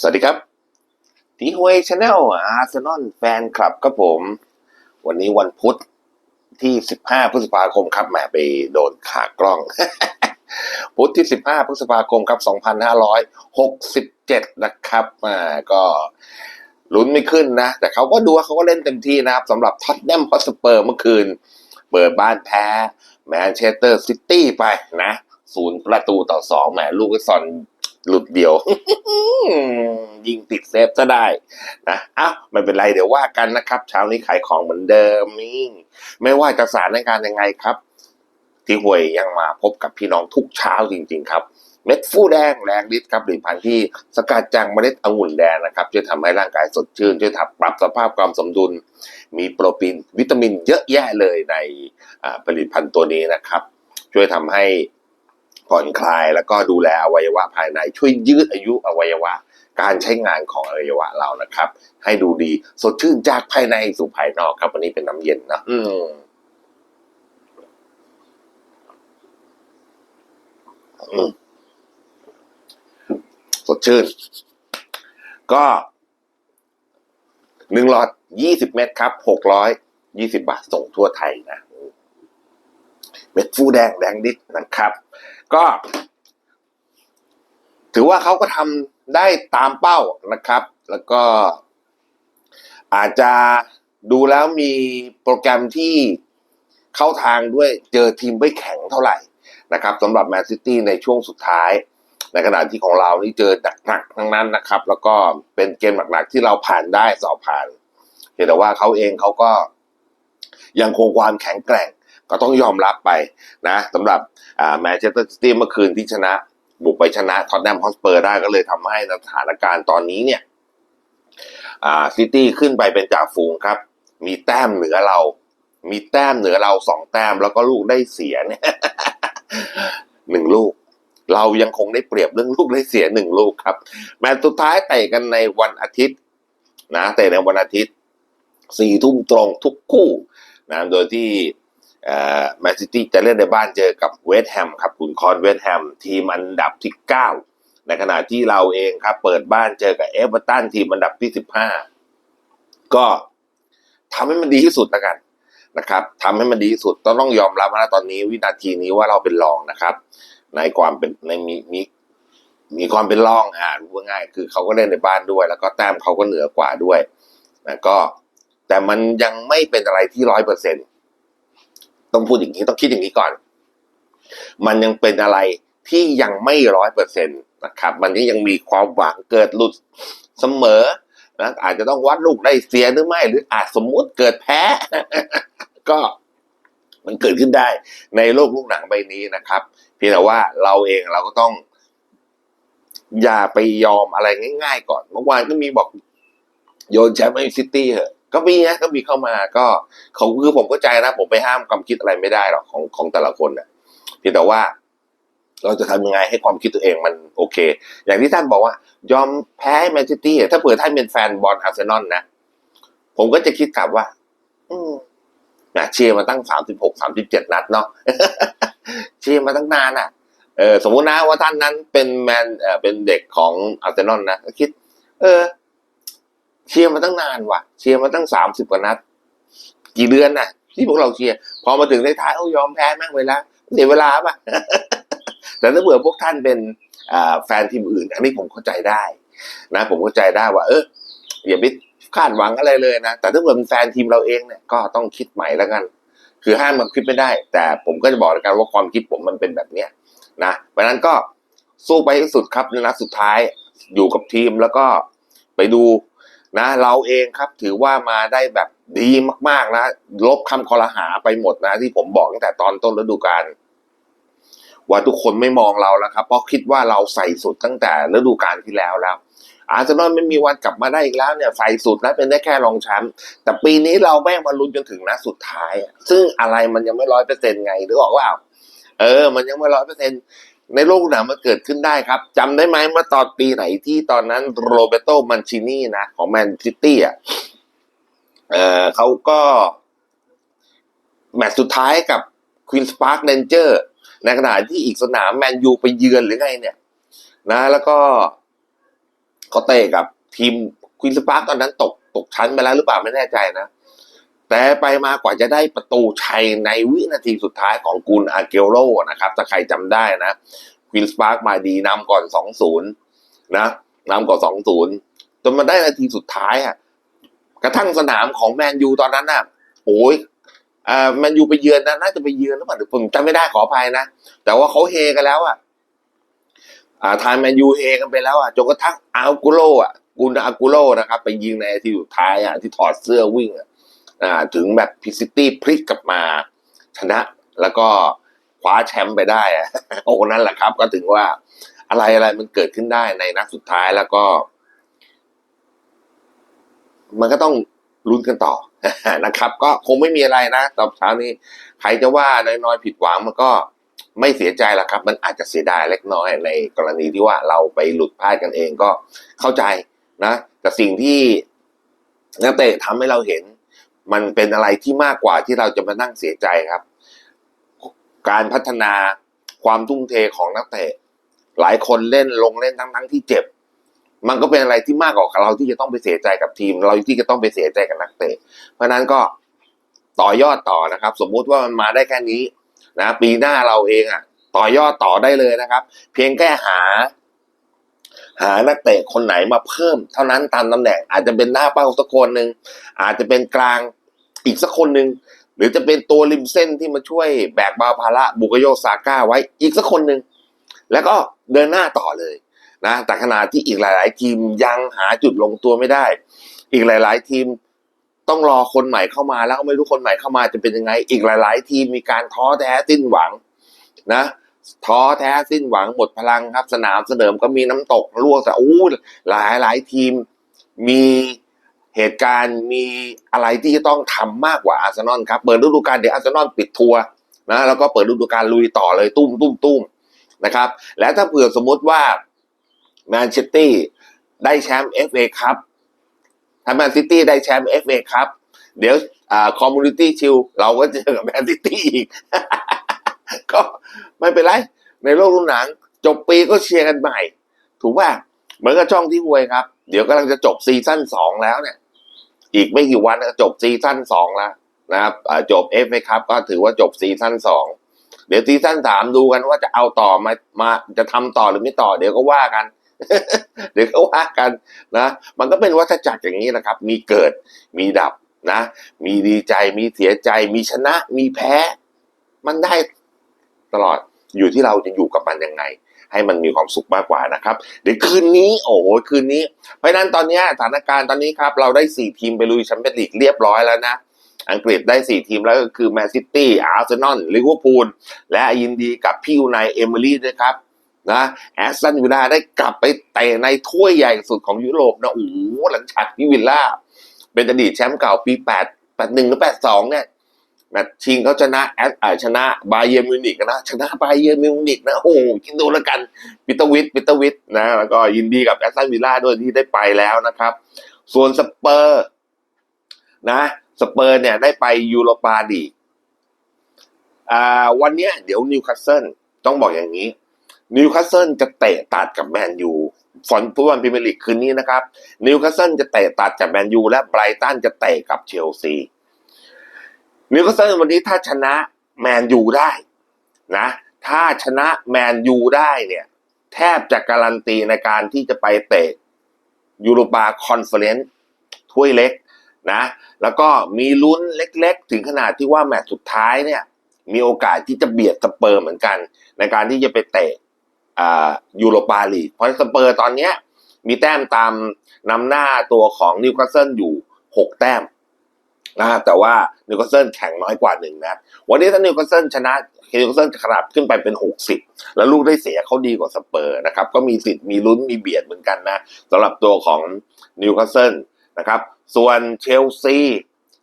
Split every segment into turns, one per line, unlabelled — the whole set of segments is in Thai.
สวัสดีครับทีฮวยชาแนลอาร์เซนอลแฟนคลับครับผม วันนี้วันพุธที่ 15 พฤษภาคมครับแหมไปโดนขากล้อง พุธที่ 15 พฤษภาคมครับ 2567 นะครับอ่าก็ลุ้นไม่ขึ้นนะ แต่เขาก็ดูว่าเขาก็เล่นเต็มที่นะครับสำหรับท็อตแนมฮอสเปอร์เมื่อคืน เปิดบ้านแพ้แมนเชสเตอร์ซิตี้ไปนะศูนย์ประตูต่อสองแหมลูกซอน หลุดเดียว ยิงติดเซฟก็ได้นะอ้าวไม่เป็นไรเดี๋ยวว่ากันนะครับ เช้านี้ขายของเหมือนเดิมนี่ไม่ว่าจะสถานการณ์ยังไงครับที่ห่วยยังมาพบกับพี่น้องทุกเช้าจริง ๆ ครับ เม็ดฟูแดงแรงฤทธิ์ครับผลิตภัณฑ์ที่สกัดจากเมล็ดองุ่นแดงนะครับช่วยทำให้ร่างกายสดชื่นช่วยทำปรับสภาพความสมดุล มีโปรตีนวิตามินเยอะแยะเลยในผลิตภัณฑ์ตัวนี้นะครับ ช่วยทำให้ ผ่อนคลาย แล้วก็ดูแลอวัยวะภายใน ช่วยยืดอายุอวัยวะ การใช้งานของอวัยวะเรานะครับ ให้ดูดีสดชื่นจากภายในสู่ภายนอกครับ วันนี้เป็นน้ำเย็นนะอืมอืมสดชื่น ก็หนึ่งหลอดยี่สิบเม็ดครับหกร้อยยี่สิบาทส่งทั่วไทยนะ เม็ดฟูแดงแดงดิดนะครับ ก็ ถือว่าเขาก็ทำได้ตามเป้านะครับ แล้วก็อาจจะดูแล้วมีโปรแกรมที่เข้าทางด้วยเจอทีมไม่แข็งเท่าไหร่นะครับสำหรับแมนซิตี้ในช่วงสุดท้าย ในขณะที่ของเรานี่เจอหนักๆทั้งนั้นนะครับ แล้วก็เป็นเกมหนักๆที่เราผ่านได้สอบผ่านเพียงแต่ว่าเขาเองเขาก็ยังคงความแข็งแกร่ง ก็ต้องยอมรับไปนะสำหรับแมนเชสเตอร์ซิตี้เมื่อคืนที่ชนะ บุกไปชนะท็อตแนมฮอสเปอร์ได้ก็เลยทำให้สถานการณ์ตอนนี้เนี่ยซิตี้ขึ้นไปเป็นจ่าฝูงครับ มีแต้มเหนือเรา มีแต้มเหนือเราสองแต้มแล้วก็ลูกได้เสียเนี่ยหนึ่งลูก เรายังคงได้เปรียบเรื่องลูกได้เสียหนึ่งลูกครับ แมตช์สุดท้ายเตะกันในวันอาทิตย์นะเตะในวันอาทิตย์สี่ทุ่มตรงทุกคู่นะโดยที่ แมนซิตี้จะเล่นในบ้านเจอกับเวสต์แฮมครับคุณคอนเวสต์แฮมทีมอันดับที่เก้าในขณะที่เราเองครับ เปิดบ้านเจอกับเอเวอร์ตันทีมอันดับที่สิบห้าก็ทำให้มันดีที่สุดแล้วกันนะครับทำให้มันดีที่สุดต้องต้องยอมรับนะตอนนี้วินาทีนี้ว่าเราเป็นรองนะครับ ในความเป็นในมีมีมีความเป็นรองอ่าพูดง่ายคือเขาก็เล่นในบ้านด้วย แล้วก็แต้มเขาก็เหนือกว่าด้วยนะก็แต่มันยังไม่เป็นอะไรที่ร้อยเปอร์เซ็นต้ ต้องพูดอย่างนี้ต้องคิดอย่างนี้ก่อน มันยังเป็นอะไรที่ยังไม่ร้อยเปอร์เซ็นตนะครับ มันยังมีความหวังเกิดหลุดเสมอนะอาจจะต้องวัดลูกได้เสียหรือไม่ หรืออาจสมมุติเกิดแพ้ ก็มันเกิดขึ้นได้ในโลกลูกหนังใบนี้นะครับ เพียงแต่ว่าเราเองเราก็ต้อง อย่าไปยอมอะไรง่าย ๆ ก่อน เมื่อวานก็มีบอกโยนแชมป์ไอซิตี้เหอะ ก็มีนะก็มีเข้ามาก็เขาคือผมเข้าใจนะ ผมไปห้ามความคิดอะไรไม่ได้หรอกของของแต่ละคนเนะ่ยเพียงแต่ว่า เราจะทำยังไงให้ความคิดตัวเองมันโอเค อย่างที่ท่านบอกว่า ยอมแพ้แมนซิตี้ถ้าเผื่อท่านเป็นแฟนบอลอาร์เซนอลนะผมก็จะคิดกลับว่า อืมนะเชียร์มาตั้งสามสิบหกสามสิบเจ็ดนัดเนาะเชียร์มาตั้งนานอะเออสมมุตินะว่าท่านนั้นเป็นแมนเออเป็นเด็กของอาร์เซนอลนะก็คิด เออ เชียร์มาตั้งนานว่ะ เชียร์มาตั้งสามสิบกว่านัด กี่เดือนน่ะ ที่พวกเราเชียร์พอมาถึงท้ายๆเอายอมแพ้แม่งเวลาเสียเวลาป่ะ แต่ถ้าเบื่อพวกท่านเป็นแฟนทีมอื่นอันนี้ผมเข้าใจได้ นะ ผมเข้าใจได้ว่า เอออย่าไปคาดหวังอะไรเลยนะ แต่ถ้าเกิดเป็นแฟนทีมเราเองเนี่ยก็ต้องคิดใหม่แล้วกัน คือห้ามมันคิดไม่ได้ แต่ผมก็จะบอกแล้วกันว่าความคิดผมมันเป็นแบบเนี้ยนะเพราะนั้นก็สู้ไปให้สุดครับในนัดสุดท้ายอยู่กับทีมแล้วก็ไปดู นะเราเองครับถือว่ามาได้แบบดีมากๆนะ ลบคำคอรหาไปหมดนะ ที่ผมบอกตั้งแต่ตอนต้นฤดูกาลว่าทุกคนไม่มองเราแล้วครับเพราะคิดว่าเราใส่สุดตั้งแต่ฤดูกาลที่แล้วแล้ว อาร์เซนอลไม่มีวันกลับมาได้อีกแล้วเนี่ยใส่สุดแล้วเป็นได้แค่รองแชมป์แต่ปีนี้เราแม่งมาลุ้นจนถึงนัดสุดท้าย ซึ่งอะไรมันยังไม่ร้อยเปอร์เซ็นต์ไงหรือบอกว่า เออ มันยังไม่ร้อยเปอร์เซ็นต์ ในโลกหนังมันเกิดขึ้นได้ครับจำได้ไหมเมื่อตอนปีไหนที่ตอนนั้นโรเบโตมันชินีนะของแมนซิตี้อะเออเขาก็ แมตช์สุดท้ายกับควีนส์พาร์คเ n นเจอร์ในขณะที่อีกสนามแมนยูไปเยือนหรือไงเนี่ย นะ แล้วก็เขาเตะกับทีมควีนสปาร์กตอนนั้นตกตกชั้นไปแล้วหรือเปล่าไม่แน่ใจนะ แต่ไปมากว่าจะได้ประตูชัยในวินาทีสุดท้ายของกุนอาเกโรนะครับ ถ้าใครจำได้นะควีนสปาร์กมาดีนำก่อนสองศูนย์นะนำก่อนสองศูนย์จนมาได้นาทีสุดท้ายอะกระทั่งสนามของแมนยูตอนนั้นน่ะโอ้ยแมนยูไปเยือนนะน่าจะไปเยือนหรือเปล่าผมจำไม่ได้ขออภัยนะ แต่ว่าเขาเฮกันแล้วอะอาทางแมนยูเฮกันไปแล้วอะจนกระทั่งอากุโรอะกุนอากุโรนะครับ ไปยิงในนาทีสุดท้ายอะที่ถอดเสื้อวิ่งอะ ถึงแบบพิซิตี้พลิกกลับมาชนะแล้วก็คว้าแชมป์ไปได้โอ้นั่นแหละครับ ก็ถึงว่าอะไรอะไรมันเกิดขึ้นได้ในนัดสุดท้ายแล้วก็ มันก็ต้องลุ้นกันต่อนะครับ ก็คงไม่มีอะไรนะตอนเช้านี้ใครจะว่าน้อยๆผิดหวังมันก็ไม่เสียใจละครับ มันอาจจะเสียดายเล็กน้อยในกรณีที่ว่าเราไปหลุดพลาดกันเองก็เข้าใจนะแต่สิ่งที่นักเตะทำให้เราเห็น มันเป็นอะไรที่มากกว่าที่เราจะมานั่งเสียใจครับ การพัฒนาความทุ่มเทของนักเตะ หลายคนเล่นลงเล่นทั้งๆที่เจ็บ มันก็เป็นอะไรที่มากกว่าเราที่จะต้องไปเสียใจกับทีม เราที่จะต้องไปเสียใจกับนักเตะ เพราะนั้นก็ต่อยอดต่อนะครับ สมมุติว่ามันมาได้แค่นี้นะ ปีหน้าเราเองอะ ต่อยอดต่อได้เลยนะครับ เพียงแค่หา หานักเตะคนไหนมาเพิ่ม เท่านั้นตามตำแหน่ง อาจจะเป็นหน้าเป้าสักคนหนึ่งอาจจะเป็นกลางอีกสักคนหนึ่งหรือจะเป็นตัวริมเส้นที่มาช่วยแบกบาภาระบุกโยซาก้าไว้อีกสักคนหนึ่งแล้วก็เดินหน้าต่อเลยนะแต่ขณะที่อีกหลาย ๆ ทีมยังหาจุดลงตัวไม่ได้ อีกหลาย ๆ ทีมต้องรอคนใหม่เข้ามาแล้วก็ไม่รู้คนใหม่เข้ามาจะเป็นยังไง อีกหลาย ๆ ทีมมีการท้อแท้สิ้นหวังนะ ท้อแท้สิ้นหวังหมดพลังครับ สนามเสดิมก็มีน้ำตกรั่วแต่อู้หลายหลายทีมมีเหตุการณ์มีอะไรที่จะต้องทำมากกว่าอาร์เซนอลครับเปิดฤดูกาลเดี๋ยวอาร์เซนอลปิดทัวร์นะแล้วก็เปิดฤดูกาลลุยต่อเลยตุ้มตุ้มตุ้มนะครับ และถ้าเผื่อสมมุติว่าแมนเชสเตอร์ได้แชมป์เอฟเอครับถ้าแมนซิตี้ได้แชมป์เอฟเอครับเดี๋ยวอ่าคอมมูนิตี้ชิลเราก็เจอกับแมนซิตี้อีก ก็ไม่เป็นไร ในโลกรุ่นหนัง จบปีก็เชียร์กันใหม่ ถูกป่ะเหมือนกับช่องที่หวยครับ เดี๋ยวกำลังจะจบซีซั่นสองแล้วเนี่ย อีกไม่กี่วันก็จบซีซั่นสองแล้วนะครับจบเอฟเอครับก็ถือว่าจบซีซั่นสองเดี๋ยวซีซั่นสามดูกันว่าจะเอาต่อมามาจะทำต่อหรือไม่ต่อ เดี๋ยวก็ว่ากัน เดี๋ยวก็ว่ากันนะ มันก็เป็นวัฏจักรอย่างนี้นะครับ มีเกิดมีดับนะ มีดีใจมีเสียใจมีชนะมีแพ้ มันได้ ตลอดอยู่ที่เราจะอยู่กับมันยังไง ให้มันมีความสุขมากกว่านะครับเดี๋ยวคืนนี้โอ้โหคืนนี้ เพราะนั้นตอนนี้สถานการณ์ตอนนี้ครับ เราได้สี่ทีมไปลุยแชมเปี้ยนลีกเรียบร้อยแล้วนะ อังกฤษได้สี่ทีมแล้วก็คือแมนซิตี้อาร์เซนอลลิเวอร์พูลและยินดีกับพี่ยูไนเอมิลี่ด้วยครับนะแอสตันวิลล่าได้กลับไปเตะในถ้วยใหญ่สุดของยุโรปนะโอ้โหหลังจากที่วิลล่าเป็นอดีตแชมป์เก่าปีแปดแปดหนึ่งหรือแปดสองเนี่ย แมตช์ชิงเขาชนะแอสอ่าชนะบาเยร์มิวนิกนะ ชนะบาเยร์มิวนิกนะ โอ้โหคิดดูแล้วกันปิตวิทปิตวิทนะ แล้วก็ยินดีกับแอสตันวิลล่าด้วยที่ได้ไปแล้วนะครับ ส่วนสเปอร์นะสเปอร์เนี่ยได้ไปยูโรปาลีอ่าวันนี้เดี๋ยวนิวคาสเซิลต้องบอกอย่างนี้นิวคาสเซิลจะเตะตัดกับแมนยูฟอนฟุตบอลพรีเมียร์ลีกคืนนี้นะครับนิวคาสเซิลจะเตะตัดกับแมนยูและไบรตันจะเตะกับเชลซี นิวคาสเซิลวันนี้ถ้าชนะแมนยูได้นะ ถ้าชนะแมนยูได้เนี่ย แทบจะการันตีในการที่จะไปเตะยูโรปาคอนเฟอเรนซ์ถ้วยเล็กนะ แล้วก็มีลุ้นเล็กๆ ถึงขนาดที่ว่าแมตช์สุดท้ายเนี่ย มีโอกาสที่จะเบียดสเปอร์เหมือนกัน ในการที่จะไปเตะยูโรปาลีกเพราะสเปอร์ตอนเนี้ยมีแต้มตามนำหน้าตัวของนิวคาสเซิลอยู่หกแต้ม นะแต่ว่านิวคาสเซิลแข่งน้อยกว่าหนึ่งนัดวันนี้ถ้านิวคาสเซิลชนะนิวคาสเซิลจะขยับขึ้นไปเป็นหกสิบแล้วลูกได้เสียเขาดีกว่าสเปอร์นะครับก็มีสิทธิ์มีลุ้นมีเบียดเหมือนกันนะสำหรับตัวของนิวคาสเซิลนะครับส่วนเชลซี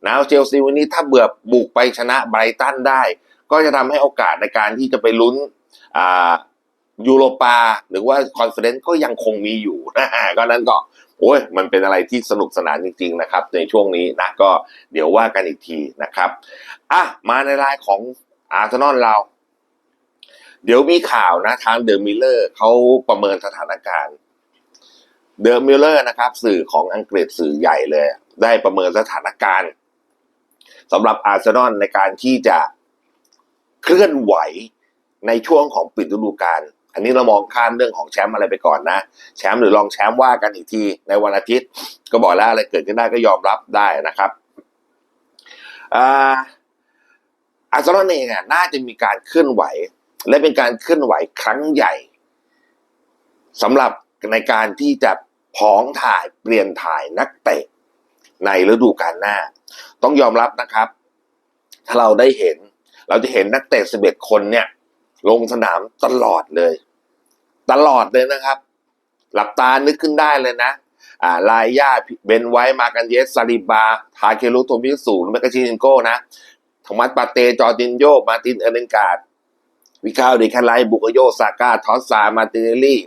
นะเชลซีวันนี้ถ้าเบื่อบุกไปชนะไบรตันได้ ก็จะทำให้โอกาสในการที่จะไปลุ้นอ่ายูโรปาหรือว่าคอนเฟอเรนซ์ก็ยังคงมีอยู่นะฮะก็นั้นก็ โอ้ยมันเป็นอะไรที่สนุกสนานจริง ๆ นะครับ ในช่วงนี้นะก็เดี๋ยวว่ากันอีกทีนะครับอะมาในรายของอาร์เซนอลเราเดี๋ยวมีข่าวนะทางเดอะมิลเลอร์เขาประเมินสถานการณ์เดอะมิลเลอร์นะครับ สื่อของอังกฤษสื่อใหญ่เลย ได้ประเมินสถานการณ์สำหรับอาร์เซนอลในการที่จะเคลื่อนไหวในช่วงของปิดฤดูกาล อันนี้เรามองข้ามเรื่องของแชมป์อะไรไปก่อนนะ แชมป์หรือรองแชมป์ว่ากันอีกทีในวันอาทิตย์ ก็บอกแล้วอะไรเกิดขึ้นได้ก็ยอมรับได้นะครับอาอาร์เซนอลเองอะน่าจะมีการเคลื่อนไหว และเป็นการเคลื่อนไหวครั้งใหญ่สำหรับในการที่จะพ้องถ่ายเปลี่ยนถ่ายนักเตะในฤดูกาลหน้า ต้องยอมรับนะครับ ถ้าเราได้เห็น เราจะเห็นนักเตะ11คนเนี่ย ลงสนามตลอดเลย ตลอดเลยนะครับ หลับตานึกขึ้นได้เลยนะอ่าลายย่าเบนไว้มากันเยสซาลิบา ทาเคลุโทมิสูนเมกาชินโก้นะทมัสปาเต จอร์ดินโย มาตินเอเนนการ์ดวิคาวดิคาไลบุกโยซาก้า ทอสซา มาติเนลลี่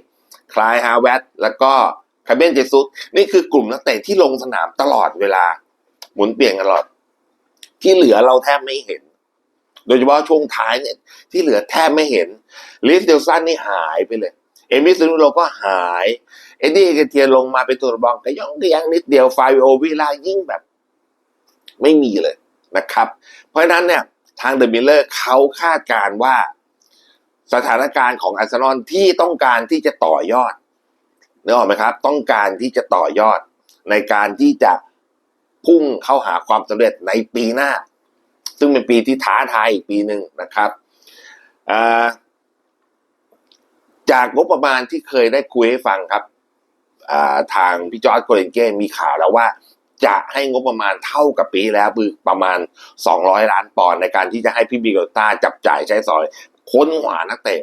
คลายฮาเวตแล้วก็คาเบนเจซุสนี่คือกลุ่มนักเตะที่ลงสนามตลอดเวลา หมุนเปลี่ยนตลอด ที่เหลือเราแทบไม่เห็น โดยเฉพาะช่วงท้ายเนี่ยที่เหลือแทบไม่เห็นลิสเดลสันนี่หายไปเลย เอมิสซูโรก็หาย เอ็ดดี้เอเกเทียลงมาเป็นตัวบอลก็ย่องก็ยังนิดเดียวไฟโอวิลายิ่งแบบ ไม่มีเลยนะครับ เพราะฉะนั้นเนี่ยทางเดอะมิลเลอร์เขาคาดการณ์ว่าสถานการณ์ของอาร์เซนอลที่ต้องการที่จะต่อยอดนึกออกไหมครับ ต้องการที่จะต่อยอดในการที่จะพุ่งเข้าหาความสำเร็จในปีหน้า ซึ่งเป็นปีที่ท้าทายอีกปีหนึ่งนะครับาจากงบประมาณที่เคยได้คุยให้ฟังครับาทางพี่จอร์ดโกเลนเก้มีข่าวแล้วว่า จะให้งบประมาณเท่ากับปีแล้วคือประมาณ 200 ล้านปอนด์ในการที่จะให้พี่บิโกต้าจับจ่ายใช้สอยค้นหานักเตะ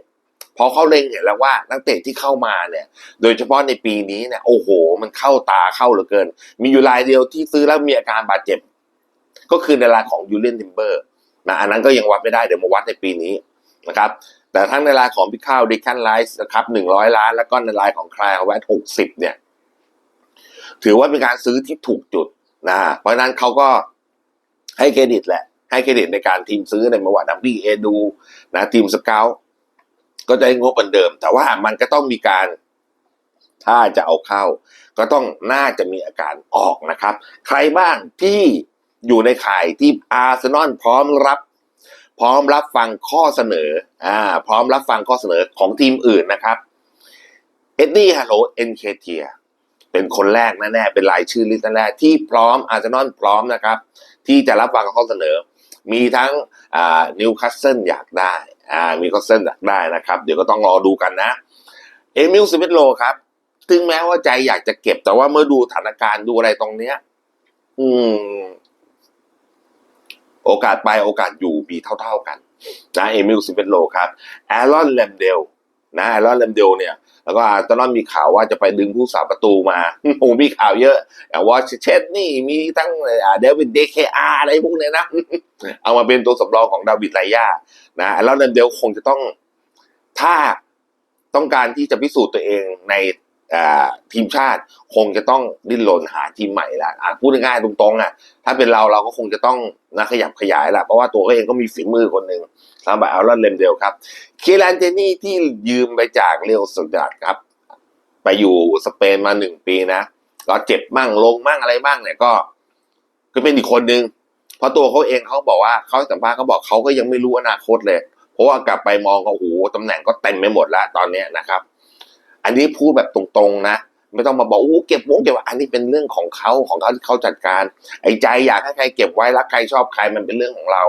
พอเขาเล็งเห็นแล้วว่านักเตะที่เข้ามาเนี่ย โดยเฉพาะในปีนี้เนี่ยโอ้โห มันเข้าตาเข้าเหลือเกิน มีอยู่รายเดียวที่ซื้อแล้วมีอาการบาดเจ็บ ก็คือในรายของยูเลียนทิมเบอร์นะอันนั้นก็ยังวัดไม่ได้เดี๋ยวมาวัดในปีนี้นะครับแต่ทั้งในรายของพิข้าวดิคันไลส์นะครับหนึ่งร้อยล้าน แล้วก็ในรายของคลายเอาไว้หกสิบเนี่ย ถือว่าเป็นการซื้อที่ถูกจุดนะเพราะฉะนั้นเขาก็ให้เครดิตแหละ ให้เครดิตในการทีมซื้อในเมื่อวานดัมบี้เอดูนะทีมสเกลก็จะให้งบเหมือนเดิม แต่ว่ามันก็ต้องมีการถ้าจะเอาเข้า ก็ต้องน่าจะมีอาการออกนะครับ ใครบ้างที่ อยู่ในข่ายที่อาร์เซนอลพร้อมรับ พร้อมรับฟังข้อเสนออ่าพร้อมรับฟังข้อเสนอของทีมอื่นนะครับเอ็ดดี้ฮัลโหลเอ็นเคเทียเป็นคนแรกแน่ๆเป็นรายชื่อลิสต์แรกที่พร้อมอาร์เซนอลพร้อมนะครับ ที่จะรับฟังข้อเสนอ มีทั้งอ่านิวคาสเซิลอยากได้อ่ามีคาสเซิลอยากได้นะครับ เดี๋ยวก็ต้องรอดูกันนะ เอมิลสมิธโลครับถึงแม้ว่าใจอยากจะเก็บแต่ว่าเมื่อดูสถานการณ์ดูอะไรตรงเนี้ย อืม โอกาสไปโอกาสอยู่มีเท่า ๆกันนะเอมิลซิเปโลครับแอรอนแลมเดลนะแอรอนแลมเดลเนี่ยแล้วก็อาร์เซนอลมีข่าวว่าจะไปดึงผู้สาประตูมาโอ้มีข่าวเยอะอย่างว่าเชสนี่มีทั้งเดวิดเดเคอาร์อะไรพวกเนี้ยนะ เอามาเป็นตัวสำรองของดาวิดไลยานะแอรอนแลมเดลคงจะต้องถ้าต้องการที่จะพิสูจน์ตัวเองใน ทีมชาติคงจะต้องดิ้นรนหาทีมใหม่ละพูดง่ายๆตรงๆอะถ้าเป็นเราเราก็คงจะต้องนะขยับขยายแหละเพราะว่าตัวเขาเองก็มีฝีมือคนหนึ่งสำหรับอัลลอนเลมเดลครับเคลันเจนี่ที่ยืมไปจากเรียวสุดัดครับ ไปอยู่สเปนมาหนึ่งปีนะก็เจ็บมั่งลงมั่งอะไรบ้างเนี่ยก็ ก็เป็นอีกคนนึงเพราะตัวเขาเองเขาบอกว่าเขาสัมภาษณ์เขาบอกเขาก็ยังไม่รู้อนาคตเลย เพราะว่ากลับไปมองก็โอ้โหตำแหน่งก็เต็มไปหมดแล้วตอนเนี้ยนะครับ อันนี้พูดแบบตรงๆนะ ไม่ต้องมาบอกโอ้เก็บวงเก็บอันนี้เป็นเรื่องของเขาของเขาที่เขาจัดการ ไอ้ใจอยากให้ใครเก็บไว้รักใครชอบใครมันเป็นเรื่องของเรา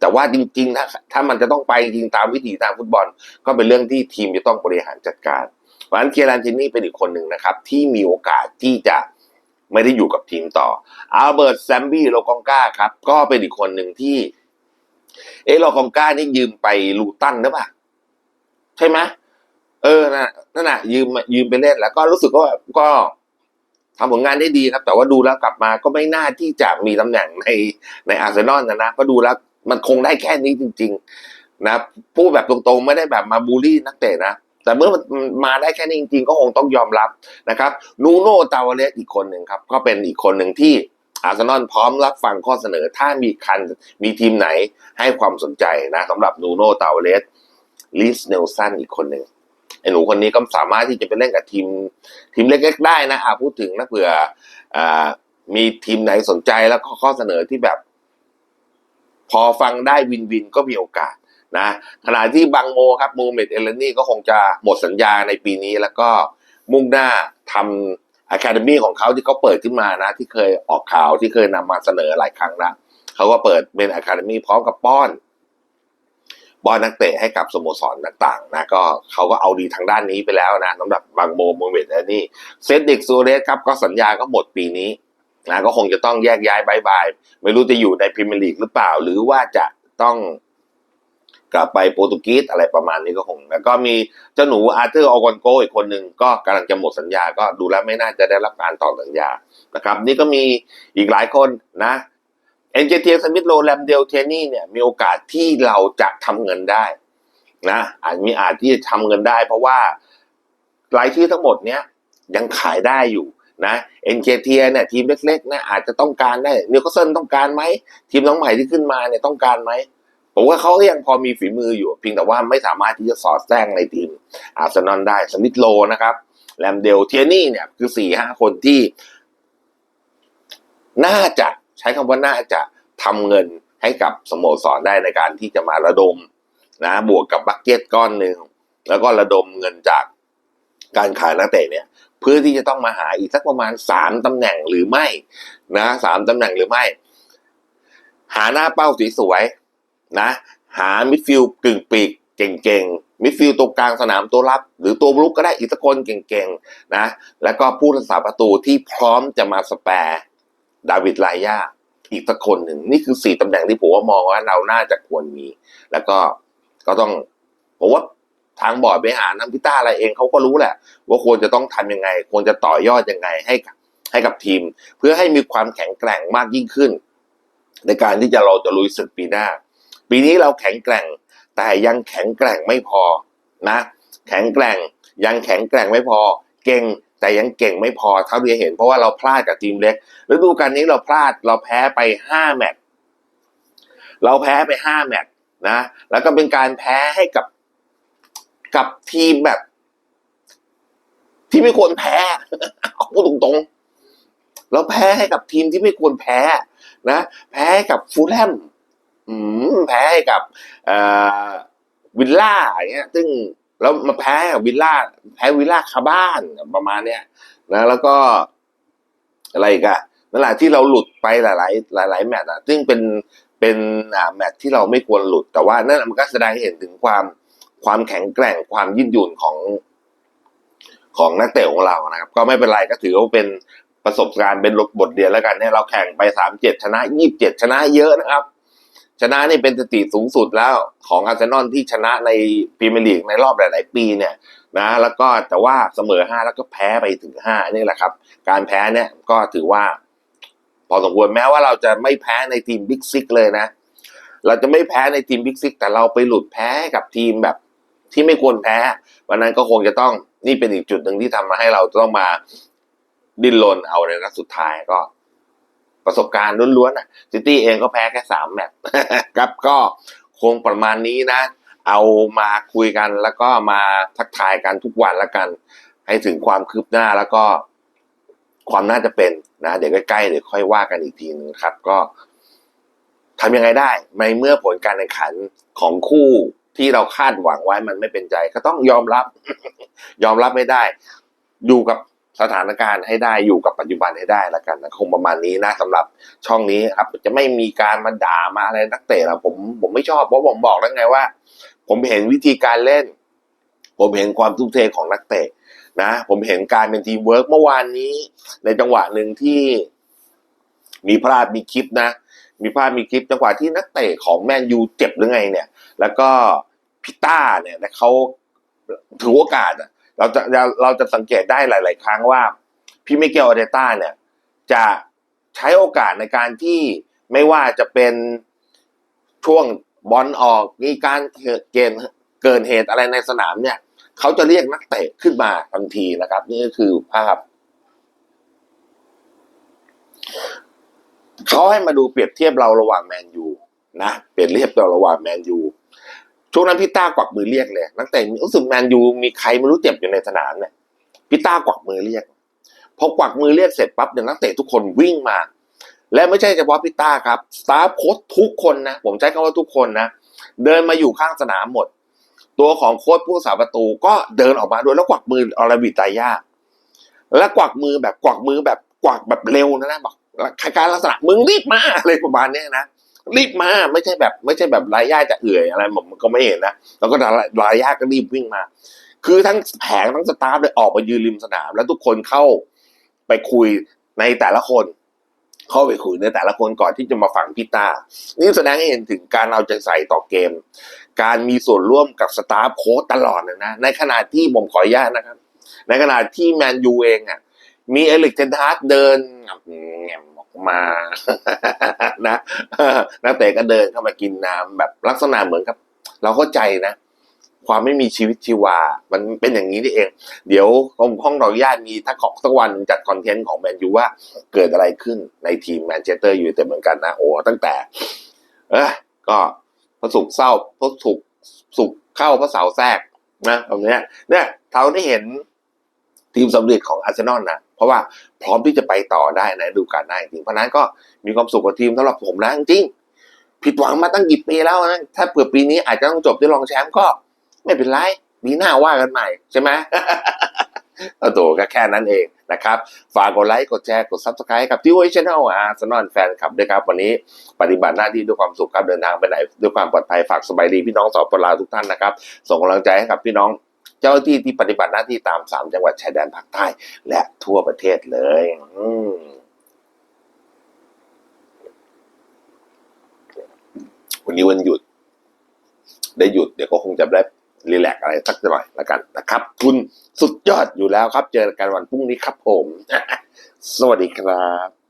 แต่ว่าจริงๆนะถ้ามันจะต้องไปจริงตามวิถีทางฟุตบอล ก็เป็นเรื่องที่ทีมจะต้องบริหารจัดการเพราะฉะนั้นเคียรันจินนี่เป็นอีกคนหนึ่งนะครับ ที่มีโอกาสที่จะไม่ได้อยู่กับทีมต่ออัลเบิร์ตแซมบี้โลกองกาครับ ก็เป็นอีกคนหนึ่งที่ เออโลกองกานี่ยืมไปลูตันหรือเปล่าใช่ไหม เออนะนั่นน่ะ ยืมยืมไปเล่นแล้ว ก็รู้สึกว่าก็ทำผลงานได้ดีครับ แต่ว่าดูแล้วกลับมาก็ไม่น่าที่จะมีตำแหน่งในในอาร์เซนอลนะนะก็ดูแล้วมันคงได้แค่นี้จริง ๆ นะพูดแบบตรงๆไม่ได้แบบมาบูลลี่นักเตะนะแต่เมื่อมันมาได้แค่นี้จริง ๆ ก็คงต้องยอมรับนะครับนูโน่ตาวเลสอีกคนหนึ่งครับ ก็เป็นอีกคนหนึ่งที่อาร์เซนอลพร้อมรับฟังข้อเสนอถ้ามีคันมีทีมไหนให้ความสนใจนะสำหรับนูโน่ตาวเลสลิสเนลสันอีกคนหนึ่ง ไอ้หนูคนนี้ก็สามารถที่จะไปเล่นกับทีม ทีมเล็กๆได้นะอาพูดถึงนะเผื่ออ่ามีทีมไหนสนใจแล้วก็ข้อเสนอที่แบบ พอฟังได้วินวินก็มีโอกาสนะขณะที่บังโมครับโมเมดเอเลนี่ก็คงจะหมดสัญญาในปีนี้แล้วก็มุ่งหน้าทำอะคาเดมีของเขาที่เขาเปิดขึ้นมานะ ที่เคยออกข่าวที่เคยนำมาเสนอหลายครั้งแล้วเขาก็เปิดเป็นอะคาเดมีพร้อมกับป้อน ป้อนนักเตะให้กับสโมสรต่างๆนะก็เขาก็เอาดีทางด้านนี้ไปแล้วนะสำหรับบังโมโมเมดเอเลนี่เซดดิกซูเรสครับก็สัญญาก็หมดปีนี้นะก็คงจะต้องแยกย้ายบายบายไม่รู้จะอยู่ในพรีเมียร์ลีกหรือเปล่า หรือว่าจะต้องกลับไปโปรตุเกสอะไรประมาณนี้ก็คง แล้วก็มีเจ้าหนูอาร์เธอร์ออกอนโกอีกคนหนึ่งก็กำลังจะหมดสัญญาก็ดูแล้วไม่น่าจะได้รับการต่อสัญญานะครับ นี่ก็มีอีกหลายคนนะ เอ็นเจเทียสมิธโรแลมเดลเทนี่เนี่ยมีโอกาสที่เราจะทำเงินได้นะอาจมีอาจที่จะทำเงินได้ เพราะว่ารายชื่อทั้งหมดเนี้ยยังขายได้อยู่นะเอ็นเเทียเนี่ยทีมเล็กๆนะอาจจะต้องการได้นิวคาสเซิลต้องการไหมทีมน้องใหม่ที่ขึ้นมาเนี่ยต้องการไหมผมว่าเขาก็ยังพอมีฝีมืออยู่เพียงแต่ว่าไม่สามารถที่จะสอดแทรกในทีมอาร์เซนอลได้สมิธโลนะครับแลมเดลเทียนี่เนี่ยคือสี่ห้าคนที่ น่าจะ ใช้คำว่าน่าจะทำเงินให้กับสโมสรได้ในการที่จะมาระดมนะบวกกับบัคเก็ตก้อนหนึ่งแล้วก็ระดมเงินจากการขายนักเตะเนี่ยเพื่อที่จะต้องมาหาอีกสักประมาณสามตำแหน่งหรือไม่นะสามตำแหน่งหรือไม่ หาหน้าเป้าสวยๆนะ หามิดฟิลด์กึ่งปีกเก่งๆมิดฟิลด์ตัวกลางสนามตัวรับ หรือตัวรุกก็ได้อีกสักคนเก่งๆนะ แล้วก็ผู้รักษาประตูที่พร้อมจะมาสแปร์ ดาวิดไลยาอีกสักคนหนึ่ง นี่คือสี่ตำแหน่งที่ผมว่ามองว่าเราน่าจะควรมี แล้วก็ก็ต้องผมว่าทางบอร์ดบริหารน้ำพิต้าอะไรเองเขาก็รู้แหละ ว่าควรจะต้องทำยังไง ควรจะต่อยอดยังไงให้กับให้กับทีม เพื่อให้มีความแข็งแกร่งมากยิ่งขึ้น ในการที่จะเราจะลุยศึกปีหน้า ปีนี้เราแข็งแกร่ง แต่ยังแข็งแกร่งไม่พอนะ แข็งแกร่งยังแข็งแกร่งไม่พอ เก่ง แต่ยังเก่งไม่พอเท่าที่เห็นเพราะว่าเราพลาดกับทีมเล็กฤดูกาลนี้เราพลาดเราแพ้ไปห้าแมตช์เราแพ้ไปห้าแมตช์นะแล้วก็เป็นการแพ้ให้กับกับทีมแบบ ที่ไม่ควรแพ้เอาตรงๆ เราแพ้ให้กับทีมที่ไม่ควรแพ้นะ แพ้กับฟูลแลมแพ้ให้กับวิลล่าอย่างเงี้ยซึ่ง แล้วมาแพ้กับวิลล่าแพ้วิลล่าคาบ้านประมาณเนี้ยนะแล้วก็อะไรกันนั่นแหละที่เราหลุดไปหลาย ๆ หลาย ๆ แมตช์อะซึ่งเป็นเป็นอ่าแมตช์ที่เราไม่ควรหลุด แต่ว่านั่นมันก็แสดงให้เห็นถึงความความแข็งแกร่งความยืดหยุ่นของของนักเตะของเรานะครับ ก็ไม่เป็นไรก็ถือว่าเป็นประสบการณ์เป็นบทเรียนแล้วกันเนี่ยเราแข่งไปสามเจ็ดชนะยี่บเจ็ดชนะเยอะนะครับ ชนะนี่เป็นสถิติสูงสุดแล้วของอาร์เซนอลที่ชนะในพรีเมียร์ลีกในรอบหลาย ๆ ปีเนี่ยนะแล้วก็แต่ว่าเสมอห้าแล้วก็แพ้ไปถึงห้านี่แหละครับ การแพ้เนี่ยก็ถือว่า พอสมควรแม้ว่าเราจะไม่แพ้ในทีมบิ๊กซิกเลยนะ เราจะไม่แพ้ในทีมบิ๊กซิกแต่เราไปหลุดแพ้กับทีมแบบ ที่ไม่ควรแพ้วันนั้นก็คงจะต้องนี่เป็นอีกจุดหนึ่งที่ทำมาให้เราต้องมาดิ้นรนเอาในนัดสุดท้ายก็ ประสบการณ์ล้วนๆอะซิตี้เองก็แพ้แค่สามแมตช์ครับก็คงประมาณนี้นะ เอามาคุยกันแล้วก็มาทักทายกันทุกวันแล้วกัน ให้ถึงความคืบหน้าแล้วก็ความน่าจะเป็นนะเดี๋ยวใกล้ๆเดี๋ยวค่อยว่ากันอีกทีนึงครับ ก็ทำยังไงได้ในเมื่อผลการแข่งขันของคู่ที่เราคาดหวังไว้มันไม่เป็นใจ ก็ต้องยอมรับ ยอมรับไม่ได้ อยู่กับ สถานการณ์ให้ได้อยู่กับปัจจุบันให้ได้แล้วกันนะคงประมาณนี้นะสำหรับช่องนี้ครับ จะไม่มีการมาด่ามาอะไรนักเตะนะผมผมไม่ชอบเพราะผมบอกแล้วไงว่า ผมเห็นวิธีการเล่น ผมเห็นความทุ่มเทของนักเตะนะ ผมเห็นการเป็นทีมเวิร์กเมื่อวานนี้ ในจังหวะหนึ่งที่มีพลาดมีคลิปนะ มีภาพมีคลิปจังหวะที่นักเตะของแมนยูเจ็บหรือไงเนี่ย แล้วก็พิต้าเนี่ยเขาถือโอกาสอะ เราจะเราจะสังเกตได้หลาย ๆ ครั้งว่าพี่มิเกลอเดต้าเนี่ย จะใช้โอกาสในการที่ไม่ว่าจะเป็นช่วงบอลออกมีการเกณฑ์เกินเหตุอะไรในสนามเนี่ย เขาจะเรียกนักเตะขึ้นมาทันทีนะครับ นี่ก็คือภาพเขาให้มาดูเปรียบเทียบเราระหว่างแมนยูนะเปรียบเทียบเราระหว่างแมนยู ช่วงนั้นพี่ต้ากวักมือเรียกเลยนักเตะรู้สึกแมนยูมีใครไม่รู้เจ็บอยู่ในสนามเนี่ยพี่ต้ากวักมือเรียกพอกวักมือเรียกเสร็จปั๊บเดี๋ยวนักเตะทุกคนวิ่งมา และไม่ใช่เฉพาะพี่ต้าครับสตาฟโค้ชทุกคนนะผมใช้คำว่าทุกคนนะเดินมาอยู่ข้างสนามหมด ตัวของโค้ชผู้สาประตูก็เดินออกมาด้วยแล้วกวักมืออลาบิตายาแล้วกวักมือแบบกวักมือแบบกวักแบบเร็วนะนะบอกคล้ายๆลักษณะมึงรีบมาอะไรประมาณเนี้ยนะ รีบมาไม่ใช่แบบ ไม่ใช่แบบรายญาจะเอื่อยอะไรผมก็ไม่เห็นนะแล้วก็รายญาก็รีบวิ่งมา คือทั้งแผงทั้งสตาฟเลยออกมายืนริมสนาม แล้วทุกคนเข้าไปคุยในแต่ละคน เข้าไปคุยในแต่ละคนก่อนที่จะมาฟังพี่ตา นี่แสดงให้เห็นถึงการเอาใจใส่ต่อเกม การมีส่วนร่วมกับสตาฟโค้ชตลอดเลยนะ ในขณะที่ผมขออนุญาตนะครับ ในขณะที่แมนยูเองอะมีเอลิกเทนฮาร์ดเดินแง มานะนักเตะก็เดินเข้ามากินน้ำแบบลักษณะเหมือนกับ เราเข้าใจนะ ความไม่มีชีวิตชีวา มันเป็นอย่างนี้นี่เอง เดี๋ยวผมห้องเราญาติมีถ้าของสักวันจัดคอนเทนต์ของแมนยูว่าเกิดอะไรขึ้นในทีมแมนเชสเตอร์ยูไนเต็ดเหมือนกันนะโอ้ตั้งแต่ เออก็พระสุกเศร้าพระสุกสุกเข้าพระเสาแทรกนะตรงเนี้ยเนี่ยเราได้เห็นทีมสำเร็จของอาร์เซนอลนะ ราะว่าพร้อมที่จะไปต่อได้ในะฤดูกาลหน้าจริงเพราะนั้นก็มีความสุขกับทีมสำหรับผมนะจริงผิดหวังมาตั้งกี่ปีแล้วนะถ้าเผื่อปีนี้อาจจะต้องจบด้วยรองแชมป์ก็ ไม่เป็นไรปีหน้าว่ากันใหม่ใช่ไหมเอาตัวก็แค่นั้นเองนะครับ ฝากกดไลค์ กดแชร์ กด subscribe กับที่ว c h ชแนลอาร์ซนอนแฟนคลับด้วยครับ วันนี้ปฏิบัติหน้าที่ด้วยความสุขครับ เดินทางไปไหน ด้วยความปลอดภัยฝากสบายดีพี่น้องสปปลาทุกท่านนะครับ ส่งกำลังใจให้กับพี่น้อง เจ้าหน้าที่ที่ปฏิบัติหน้าที่ตามสามจังหวัดชายแดนภาคใต้ และทั่วประเทศเลยอืวันนี้วันหยุด ได้หยุดเดี๋ยวก็คงจะได้รีแลกอะไรสักหน่อยละกันนะครับ คุณสุดยอดอยู่แล้วครับ เจอกันวันพรุ่งนี้ครับผม สวัสดีครับ